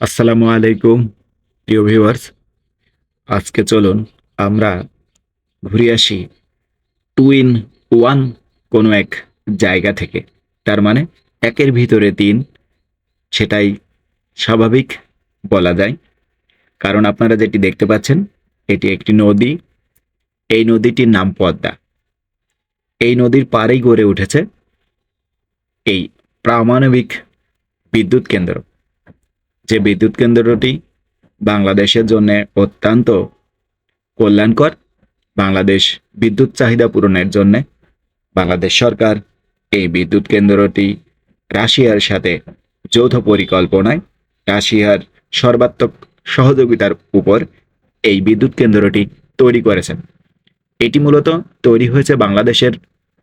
আসসালামু আলাইকুম, প্রিয় ভিউয়ার্স। আজকে চলুন আমরা ঘুরে আসি টু ইন ওয়ান কোনো এক জায়গা থেকে। তার মানে একের ভিতরে তিন, সেটাই স্বাভাবিক বলা যায়। কারণ আপনারা যেটি দেখতে পাচ্ছেন, এটি একটি নদী। এই নদীটির নাম পদ্মা। এই নদীর পাড়েই গড়ে উঠেছে এই পারমাণবিক বিদ্যুৎ কেন্দ্র। যে বিদ্যুৎ কেন্দ্রটি বাংলাদেশের জন্য অত্যন্ত কল্যাণকর, বাংলাদেশ বিদ্যুৎ চাহিদা পূরণের জন্য বাংলাদেশ সরকার এই বিদ্যুৎ কেন্দ্রটি রাশিয়ার সাথে যৌথ পরিকল্পনায় রাশিয়ার সর্বাত্মক সহযোগিতার উপর এই বিদ্যুৎ কেন্দ্রটি তৈরি করেছেন। এটি মূলত তৈরি হয়েছে বাংলাদেশের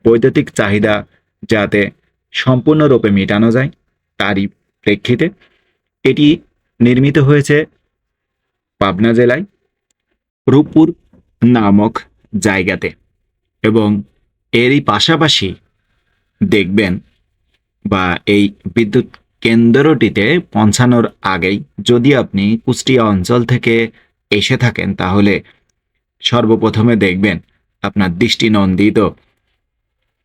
বৈদ্যুতিক চাহিদা যাতে সম্পূর্ণরূপে মেটানো যায়, তারই প্রেক্ষিতে এটি নির্মিত হয়েছে পাবনা জেলায় রূপপুর নামক জায়গাতে এবং এরই পাশাপাশি দেখবেন বা এই বিদ্যুৎ কেন্দ্রটিতে পৌঁছানোর আগেই যদি আপনি কুষ্টিয়া অঞ্চল থেকে এসে থাকেন, তাহলে সর্বপ্রথমে দেখবেন আপনার দৃষ্টিনন্দিত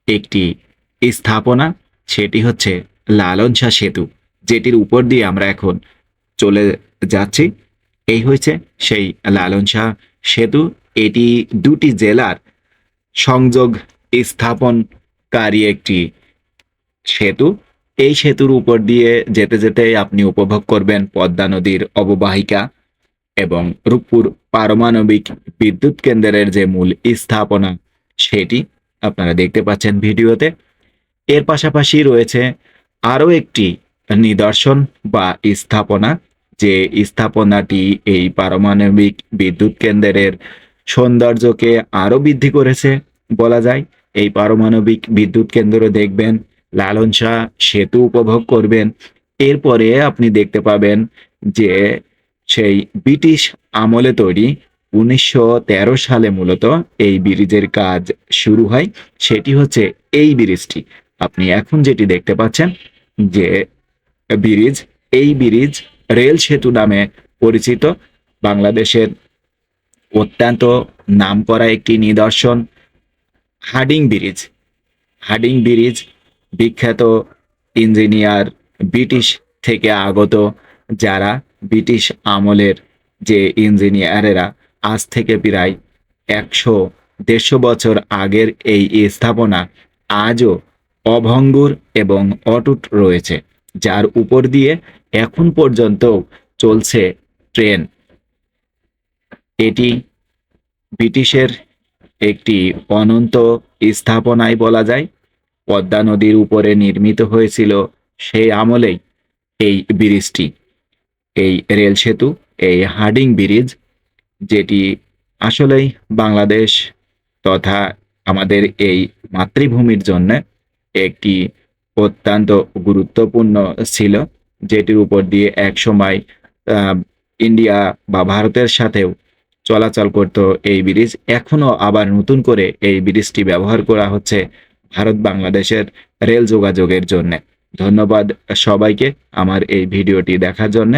একটি স্থাপনা, সেটি হচ্ছে লালনশা সেতু। যেটির উপর দিয়ে আমরা এখন চলে যাচ্ছি, এই হয়েছে সেই লালন শাহ সেতু। এটি দুটি জেলার সংযোগ স্থাপনকারী একটি সেতু। এই সেতুর উপর দিয়ে যেতে যেতে আপনি উপভোগ করবেন পদ্মা নদীর অববাহিকা এবং রূপপুর পারমাণবিক বিদ্যুৎ কেন্দ্রের যে মূল স্থাপনা সেটি আপনারা দেখতে পাচ্ছেন ভিডিওতে। এর পাশাপাশি রয়েছে আরও একটি নিদর্শন বা স্থাপনা, যে স্থাপনাটি এই পারমাণবিক বিদ্যুৎ কেন্দ্রের সৌন্দর্যকে আরও বৃদ্ধি করেছে বলা যায়। এই পারমাণবিক বিদ্যুৎ কেন্দ্র দেখবেন, লালন শাহ সেতু উপভোগ করবেন। এরপরে আপনি দেখতে পাবেন যে সেই ব্রিটিশ আমলে তৈরি উনিশশো তেরো সালে মূলত এই ব্রিজের কাজ শুরু হয়। সেটি হচ্ছে এই ব্রিজটি। আপনি এখন যেটি দেখতে পাচ্ছেন যে ব্রিজ, এই ব্রিজ রেল সেতু নামে পরিচিত। বাংলাদেশের অত্যন্ত নামকরা একটি নিদর্শন হার্ডিং ব্রিজ। হার্ডিং ব্রিজ বিখ্যাত ইঞ্জিনিয়ার ব্রিটিশ থেকে আগত, যারা ব্রিটিশ আমলের যে ইঞ্জিনিয়ারেরা আজ থেকে প্রায় একশো দেড়শো বছর আগের এই স্থাপনা আজও অভঙ্গুর এবং অটুট রয়েছে। যার উপর দিয়ে এখন পর্যন্ত চলছে ট্রেন। এটি ব্রিটিশের একটি অনন্ত স্থাপনায় বলা যায়। পদ্মা নদীর উপরে নির্মিত হয়েছিল সেই আমলেই এই ব্রিজটি। এই রেল সেতু, এই হার্ডিং ব্রিজ, যেটি আসলেই বাংলাদেশ তথা আমাদের এই মাতৃভূমির জন্য একটি অত্যন্ত গুরুত্বপূর্ণ ছিল, যেটির উপর দিয়ে এক সময় ইন্ডিয়া বা ভারতের সাথেও চলাচল করত এই ব্রিজ। এখনও আবার নতুন করে এই ব্রিজটি ব্যবহার করা হচ্ছে ভারত বাংলাদেশের রেল যোগাযোগের জন্য। ধন্যবাদ সবাইকে আমার এই ভিডিওটি দেখার জন্য।